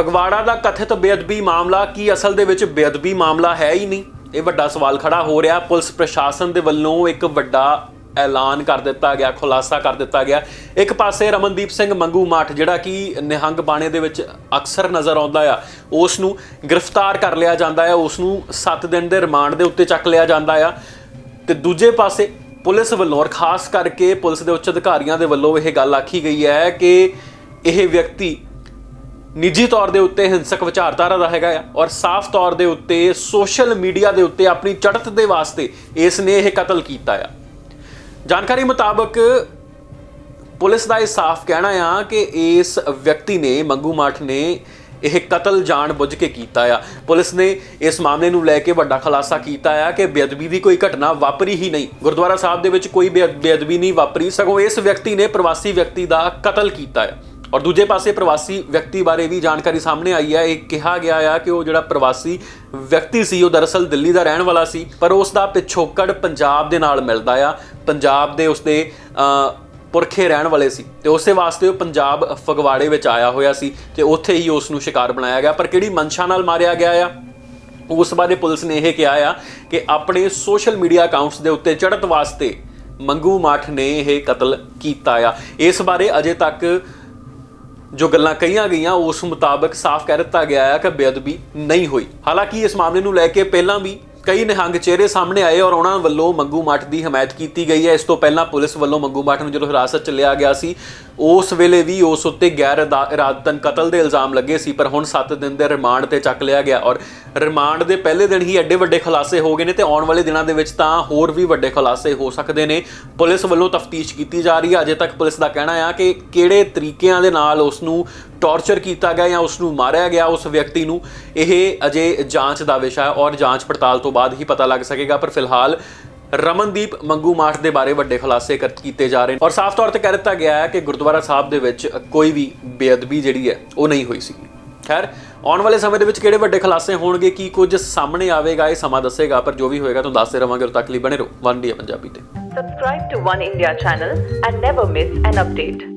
ਫਗਵਾੜਾ ਦਾ ਕਥਿਤ ਬੇਅਦਬੀ ਮਾਮਲਾ ਕੀ ਅਸਲ ਦੇ ਵਿੱਚ ਬੇਅਦਬੀ ਮਾਮਲਾ ਹੈ ਹੀ ਨਹੀਂ? ਇਹ ਵੱਡਾ ਸਵਾਲ ਖੜਾ ਹੋ ਰਿਹਾ। ਪੁਲਿਸ ਪ੍ਰਸ਼ਾਸਨ ਦੇ ਵੱਲੋਂ ਇੱਕ ਵੱਡਾ ਐਲਾਨ ਕਰ ਦਿੱਤਾ ਗਿਆ, ਖੁਲਾਸਾ ਕਰ ਦਿੱਤਾ ਗਿਆ। ਇੱਕ ਪਾਸੇ ਰਮਨਦੀਪ ਸਿੰਘ ਮੰਗੂ ਮਾਠ, ਜਿਹੜਾ ਕਿ ਨਿਹੰਗ ਬਾਣੇ ਦੇ ਵਿੱਚ ਅਕਸਰ ਨਜ਼ਰ ਆਉਂਦਾ ਆ ਉਸ ਨੂੰ ਗ੍ਰਿਫਤਾਰ ਕਰ ਲਿਆ ਜਾਂਦਾ ਆ ਉਸ ਨੂੰ 7 ਦਿਨ ਦੇ ਰਿਮਾਂਡ ਦੇ ਉੱਤੇ ਚੱਕ ਲਿਆ ਜਾਂਦਾ ਆ। ਤੇ ਦੂਜੇ ਪਾਸੇ ਪੁਲਿਸ ਵੱਲੋਂ, ਔਰ ਖਾਸ ਕਰਕੇ ਪੁਲਿਸ ਦੇ ਉੱਚ ਅਧਿਕਾਰੀਆਂ ਦੇ ਵੱਲੋਂ ਇਹ ਗੱਲ ਆਖੀ ਗਈ ਹੈ ਕਿ ਇਹ ਵਿਅਕਤੀ ਨਿੱਜੀ ਤੌਰ ਦੇ ਉੱਤੇ ਹਿੰਸਕ ਵਿਚਾਰਧਾਰਾ ਦਾ ਹੈਗਾ ਆ ਔਰ ਸਾਫ਼ ਤੌਰ ਦੇ ਉੱਤੇ ਸੋਸ਼ਲ ਮੀਡੀਆ ਦੇ ਉੱਤੇ ਆਪਣੀ ਚੜ੍ਹਤ ਦੇ ਵਾਸਤੇ ਇਸ ਨੇ ਇਹ ਕਤਲ ਕੀਤਾ ਆ। ਜਾਣਕਾਰੀ ਮੁਤਾਬਕ ਪੁਲਿਸ ਦਾ ਇਹ ਸਾਫ਼ ਕਹਿਣਾ ਆ ਕਿ ਇਸ ਵਿਅਕਤੀ ਨੇ, ਮੰਗੂ ਮਾਠ ਨੇ ਇਹ ਕਤਲ ਜਾਣ ਬੁੱਝ ਕੇ ਕੀਤਾ ਆ। ਪੁਲਿਸ ਨੇ ਇਸ ਮਾਮਲੇ ਨੂੰ ਲੈ ਕੇ ਵੱਡਾ ਖੁਲਾਸਾ ਕੀਤਾ ਆ ਕਿ ਬੇਅਦਬੀ ਦੀ ਕੋਈ ਘਟਨਾ ਵਾਪਰੀ ਹੀ ਨਹੀਂ। ਗੁਰਦੁਆਰਾ ਸਾਹਿਬ ਦੇ ਵਿੱਚ ਕੋਈ ਬੇਅਦ- ਬੇਅਦਬੀ ਨਹੀਂ ਵਾਪਰੀ, ਸਗੋਂ ਇਸ ਵਿਅਕਤੀ ਨੇ ਪ੍ਰਵਾਸੀ ਵਿਅਕਤੀ ਦਾ ਕਤਲ ਕੀਤਾ ਆ। ਔਰ ਦੂਜੇ ਪਾਸੇ ਪ੍ਰਵਾਸੀ ਵਿਅਕਤੀ ਬਾਰੇ ਵੀ ਜਾਣਕਾਰੀ ਸਾਹਮਣੇ ਆਈ ਹੈ। ਇਹ ਕਿਹਾ ਗਿਆ ਆ ਕਿ ਉਹ ਜਿਹੜਾ ਪ੍ਰਵਾਸੀ ਵਿਅਕਤੀ ਸੀ, ਉਹ ਦਰਅਸਲ ਦਿੱਲੀ ਦਾ ਰਹਿਣ ਵਾਲਾ ਸੀ, ਪਰ ਉਸ ਦਾ ਪਿਛੋਕੜ ਪੰਜਾਬ ਦੇ ਨਾਲ ਮਿਲਦਾ ਆ। ਪੰਜਾਬ ਦੇ ਉਸਦੇ ਪੁਰਖੇ ਰਹਿਣ ਵਾਲੇ ਸੀ ਤੇ ਉਸੇ ਵਾਸਤੇ ਉਹ ਪੰਜਾਬ ਫਗਵਾੜੇ ਵਿੱਚ ਆਇਆ ਹੋਇਆ ਸੀ ਤੇ ਉੱਥੇ ਹੀ ਉਸ ਨੂੰ ਸ਼ਿਕਾਰ ਬਣਾਇਆ ਗਿਆ। ਪਰ ਕਿਹੜੀ ਮਨਸ਼ਾ ਨਾਲ ਮਾਰਿਆ ਗਿਆ ਆ? ਉਸ ਬਾਰੇ ਪੁਲਿਸ ਨੇ ਇਹ ਕਿਹਾ ਆ ਕਿ ਆਪਣੇ ਸੋਸ਼ਲ ਮੀਡੀਆ ਅਕਾਊਂਟਸ ਦੇ ਉੱਤੇ ਚੜ੍ਹਤ ਵਾਸਤੇ ਮੰਗੂ ਮਾਠ ਨੇ ਇਹ ਕਤਲ ਕੀਤਾ ਆ। ਇਸ ਬਾਰੇ ਅਜੇ ਤੱਕ ਜੋ ਗੱਲਾਂ ਕਹੀਆਂ ਗਈਆਂ, ਉਸ ਮੁਤਾਬਕ ਸਾਫ਼ ਕਹਿ ਦਿੱਤਾ ਗਿਆ ਹੈ ਕਿ ਬੇਅਦਬੀ ਨਹੀਂ ਹੋਈ। ਹਾਲਾਂਕਿ ਇਸ ਮਾਮਲੇ ਨੂੰ ਲੈ ਕੇ ਪਹਿਲਾਂ ਵੀ ਕਈ ਨਿਹੰਗ ਚਿਹਰੇ ਸਾਹਮਣੇ ਆਏ ਔਰ ਉਹਨਾਂ ਵੱਲੋਂ ਮੰਗੂ ਮੱਠ ਦੀ ਹਮਾਇਤ ਕੀਤੀ ਗਈ ਹੈ। ਇਸ ਤੋਂ ਪਹਿਲਾਂ ਪੁਲਿਸ ਵੱਲੋਂ ਮੰਗੂ ਮੱਠ ਨੂੰ ਜਦੋਂ ਹਿਰਾਸਤ ਚ ਲਿਆ ਗਿਆ ਸੀ ਉਸ ਵੇਲੇ ਵੀ ਉਸ ਉੱਤੇ ਗੈਰ ਇਰਾ- ਇਰਾਦਤਨ ਕਤਲ ਦੇ ਇਲਜ਼ਾਮ ਲੱਗੇ ਸੀ, ਪਰ ਹੁਣ 7 ਦਿਨ ਦੇ ਰਿਮਾਂਡ ਤੇ ਚੱਕ ਲਿਆ ਗਿਆ ਔਰ ਰਿਮਾਂਡ ਦੇ ਪਹਿਲੇ ਦਿਨ ਹੀ ਐਡੇ ਵੱਡੇ ਖੁਲਾਸੇ ਹੋ ਗਏ ਨੇ ਤੇ ਆਉਣ ਵਾਲੇ ਦਿਨਾਂ ਦੇ ਵਿੱਚ ਤਾਂ ਹੋਰ ਵੀ ਵੱਡੇ ਖੁਲਾਸੇ ਹੋ ਸਕਦੇ ਨੇ। ਪੁਲਿਸ ਵੱਲੋਂ ਤਫਤੀਸ਼ ਕੀਤੀ ਜਾ ਰਹੀ ਹੈ। ਅਜੇ ਤੱਕ ਪੁਲਿਸ ਦਾ ਕਹਿਣਾ ਆ ਕਿ ਕਿਹੜੇ ਤਰੀਕਿਆਂ ਦੇ ਨਾਲ ਉਸ ਨੂੰ ਟੌਰਚਰ ਕੀਤਾ ਗਿਆ ਜਾਂ ਉਸ ਨੂੰ ਮਾਰਿਆ ਗਿਆ ਉਸ ਵਿਅਕਤੀ ਨੂੰ, ਇਹ ਅਜੇ ਜਾਂਚ ਦਾ ਵਿਸ਼ਾ ਹੈ ਔਰ ਜਾਂਚ ਪੜਤਾਲ ਤੋਂ ਬਾਅਦ ਹੀ ਪਤਾ ਲੱਗ ਸਕੇਗਾ। ਪਰ ਫਿਲਹਾਲ ਰਮਨਦੀਪ ਮੰਗੂ ਮਾਠ ਦੇ ਬਾਰੇ ਵੱਡੇ ਖੁਲਾਸੇ ਕੀਤੇ ਜਾ ਰਹੇ ਨੇ। ਔਰ ਸਾਫ਼ ਤੌਰ ਤੇ ਕਹਿ ਦਿੱਤਾ ਗਿਆ ਹੈ ਕਿ ਗੁਰਦੁਆਰਾ ਸਾਹਿਬ ਦੇ ਵਿੱਚ ਕੋਈ ਵੀ ਬੇਅਦਬੀ ਜਿਹੜੀ ਹੈ, ਉਹ ਨਹੀਂ ਹੋਈ ਸੀ। ਖੈਰ, ਆਉਣ ਵਾਲੇ ਸਮੇਂ ਦੇ ਵਿੱਚ ਕਿਹੜੇ ਵੱਡੇ ਖੁਲਾਸੇ ਹੋਣਗੇ, ਕੀ ਕੁਝ ਸਾਹਮਣੇ ਆਵੇਗਾ, ਇਹ ਸਮਾਂ ਦੱਸੇਗਾ, ਪਰ ਜੋ ਵੀ ਹੋਏਗਾ, ਤੁਹਾਨੂੰ ਦੱਸਦੇ ਰਵਾਂਗੇ ਉਦੋਂ ਤੱਕ ਲਈ ਬਣੇ ਰਹੋ। ਵਨ ਡੀ ਪੰਜਾਬੀ ਤੇ। Subscribe to One India channel and never miss an update.